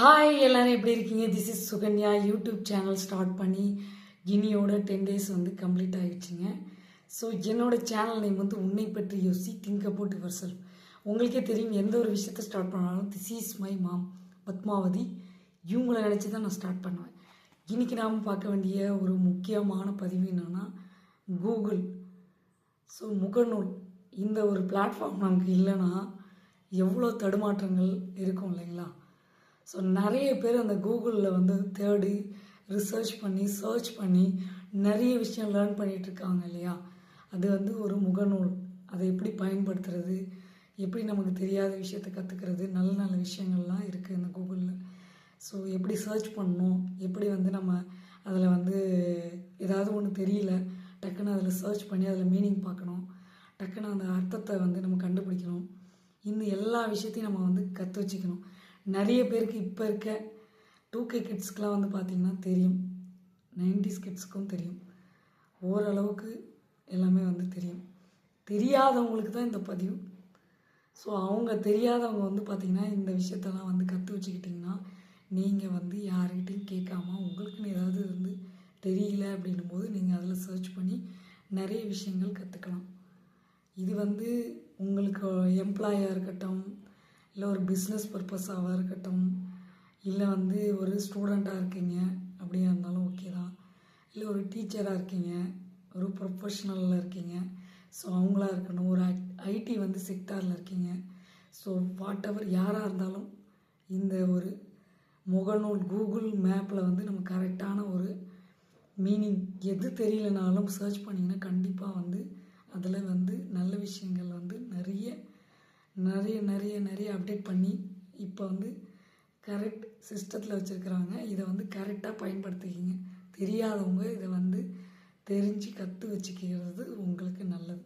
Hi எல்லோரும் எப்படி இருக்கீங்க? This is Sukanya YouTube channel start பண்ணி இனியோட டென் டேஸ் வந்து கம்ப்ளீட் ஆகிடுச்சிங்க ஸோ என்னோடய சேனல் நேம் வந்து உன்னை பற்றி யோசி திங்க் அபவுட் யுவர் செல்ஃப் உங்களுக்கே தெரியும் எந்த ஒரு விஷயத்தை ஸ்டார்ட் பண்ணாலும் this is my mom Padmavathi இவங்களை நினச்சி தான் நான் ஸ்டார்ட் பண்ணுவேன். இன்றைக்கி நாம் பார்க்க வேண்டிய ஒரு முக்கியமான பதிவு என்னென்னா கூகுள் ஸோ முகநூல். இந்த ஒரு பிளாட்ஃபார்ம் நமக்கு இல்லைன்னா எவ்வளோ தடுமாற்றங்கள் இருக்கும் இல்லைங்களா? ஸோ நிறைய பேர் அந்த கூகுளில் வந்து தேடி ரிசர்ச் பண்ணி சர்ச் பண்ணி நிறைய விஷயம் லேர்ன் பண்ணிகிட்டு இருக்காங்க இல்லையா? அது வந்து ஒரு முகநூல். அதை எப்படி பயன்படுத்துறது? எப்படி நமக்கு தெரியாத விஷயத்தை கற்றுக்கிறது நல்ல நல்ல விஷயங்கள்லாம் இருக்குது இந்த கூகுளில் ஸோ எப்படி சர்ச் பண்ணணும்? எப்படி வந்து நம்ம அதில் வந்து ஏதாவது ஒன்று தெரியல டக்குன்னு அதில் சர்ச் பண்ணி அதில் மீனிங் பார்க்கணும். டக்குன்னு அந்த அர்த்தத்தை வந்து நம்ம கண்டுபிடிக்கணும். இந்த எல்லா விஷயத்தையும் நம்ம வந்து கற்று வச்சுக்கணும். நிறைய பேருக்கு இப்போ இருக்க டூ கே கிட்ஸ்க்கெலாம் வந்து பார்த்திங்கன்னா தெரியும். நைன்டிஸ் கிட்ஸுக்கும் தெரியும். ஓரளவுக்கு எல்லாமே வந்து தெரியும். தெரியாதவங்களுக்கு தான் இந்த பதிவு. ஸோ அவங்க தெரியாதவங்க வந்து பார்த்திங்கன்னா இந்த விஷயத்தெல்லாம் வந்து கற்று வச்சுக்கிட்டிங்கன்னா நீங்கள் வந்து யார்கிட்டையும் கேட்காம உங்களுக்குன்னு ஏதாவது வந்து தெரியல அப்படின்னும் போது நீங்கள் அதில் சர்ச் பண்ணி நிறைய விஷயங்கள் கற்றுக்கலாம் இது வந்து உங்களுக்கு எம்ப்ளாயாக இருக்கட்டும் இல்லை ஒரு பிஸ்னஸ் பர்பஸாக இருக்கட்டும் இல்லை வந்து ஒரு ஸ்டூடெண்ட்டாக இருக்கீங்க அப்படியா இருந்தாலும் ஓகே தான். இல்லை ஒரு டீச்சராக இருக்கீங்க ஒரு ப்ரொஃபஷ்னலில் இருக்கீங்க ஸோ அவங்களா இருக்கணும். ஒரு ஐடி வந்து செக்டாரில் இருக்கீங்க. ஸோ வாட் எவர் யாராக இருந்தாலும் இந்த ஒரு முகநூல் கூகுள் மேப்பில் வந்து நம்ம கரெக்டான ஒரு மீனிங் எது தெரியலனாலும் சர்ச் பண்ணிங்கன்னா கண்டிப்பாக வந்து அதில் வந்து நல்ல விஷயங்கள் வந்து நிறைய நிறைய நிறைய நிறைய அப்டேட் பண்ணி இப்போ வந்து கரெக்ட் சிஸ்டத்தில் வச்சுருக்குறாங்க. இதை வந்து கரெக்டாக பயன்படுத்திக்கிங்க. தெரியாதவங்க இதை வந்து தெரிஞ்சு கற்று வச்சுக்கிறது உங்களுக்கு நல்லது.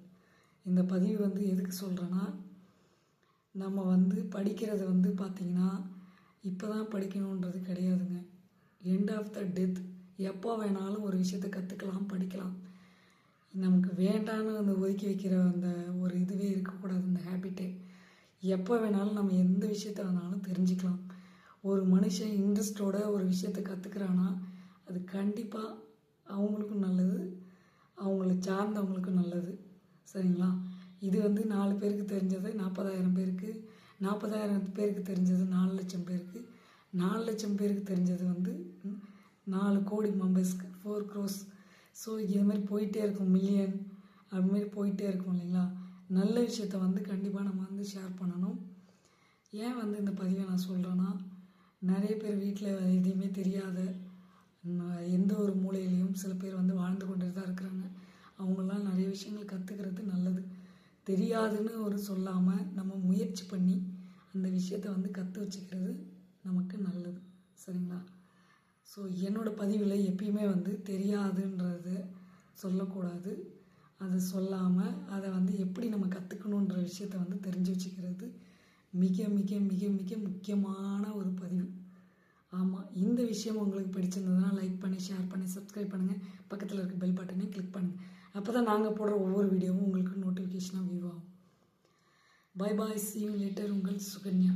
இந்த பதிவு வந்து எதுக்கு சொல்கிறேன்னா நம்ம வந்து படிக்கிறது வந்து பார்த்திங்கன்னா இப்போ தான் படிக்கணுன்றது கிடையாதுங்க. எண்ட் ஆஃப் த டெத் எப்போ வேணாலும் ஒரு விஷயத்தை கற்றுக்கலாம் படிக்கலாம். நமக்கு வேண்டான்னு அந்த ஒதுக்கி வைக்கிற அந்த ஒரு இதுவே இருக்கக்கூடாது இந்த ஹேபிட்டே எப்போ வேணாலும் நம்ம எந்த விஷயத்த வேணாலும் தெரிஞ்சுக்கலாம். ஒரு மனுஷன் இன்ட்ரெஸ்டோட ஒரு விஷயத்த கற்றுக்குறான்னா அது கண்டிப்பாக அவங்களுக்கும் நல்லது அவங்கள சார்ந்தவங்களுக்கும் நல்லது. சரிங்களா? இது வந்து நாலு பேருக்கு தெரிஞ்சது நாற்பதாயிரம் பேருக்கு நாற்பதாயிரம் பேருக்கு தெரிஞ்சது நாலு லட்சம் பேருக்கு. நாலு லட்சம் பேருக்கு தெரிஞ்சது வந்து நாலு கோடி மெம்பர்ஸ்க்கு ஃபோர் க்ரோஸ் ஸோ இதுமாரி போயிட்டே இருக்கும் மில்லியன் அதுமாரி போயிட்டே இருக்கும் இல்லைங்களா? நல்ல விஷயத்த வந்து கண்டிப்பாக நம்ம வந்து ஷேர் பண்ணணும். ஏன் வந்து இந்த பதிவை நான் சொல்கிறேன்னா நிறைய பேர் வீட்டில் எதையுமே தெரியாத எந்த ஒரு மூலையிலையும் சில பேர் வந்து வாழ்ந்து கொண்டு தான் இருக்கிறாங்க. அவங்களாம் நிறைய விஷயங்கள் கற்றுக்கிறது நல்லது. தெரியாதுன்னு ஒரு சொல்லாமல் நம்ம முயற்சி பண்ணி அந்த விஷயத்த வந்து கற்று வச்சுக்கிறது நமக்கு நல்லது. சரிங்களா? ஸோ என்னோடய பதிவில் எப்பயுமே வந்து தெரியாதுன்றத சொல்லக்கூடாது. அதை சொல்லாமல் அதை வந்து எப்படி நம்ம கற்றுக்கணுன்ற விஷயத்த வந்து தெரிஞ்சு வச்சுக்கிறது மிக மிக மிக மிக முக்கியமான ஒரு பதிவு. ஆமாம் இந்த விஷயம் உங்களுக்கு பிடிச்சிருந்ததுன்னா லைக் பண்ணி ஷேர் பண்ணி சப்ஸ்கிரைப் பண்ணுங்கள் பக்கத்தில் இருக்க பெல் பட்டனையும் கிளிக் பண்ணுங்கள் அப்போ தான் நாங்கள் போடுற ஒவ்வொரு வீடியோவும் உங்களுக்கு நோட்டிஃபிகேஷனாக வியூ ஆகும். பை பாய் சி லேட்டர் உங்கள் சுகன்யா.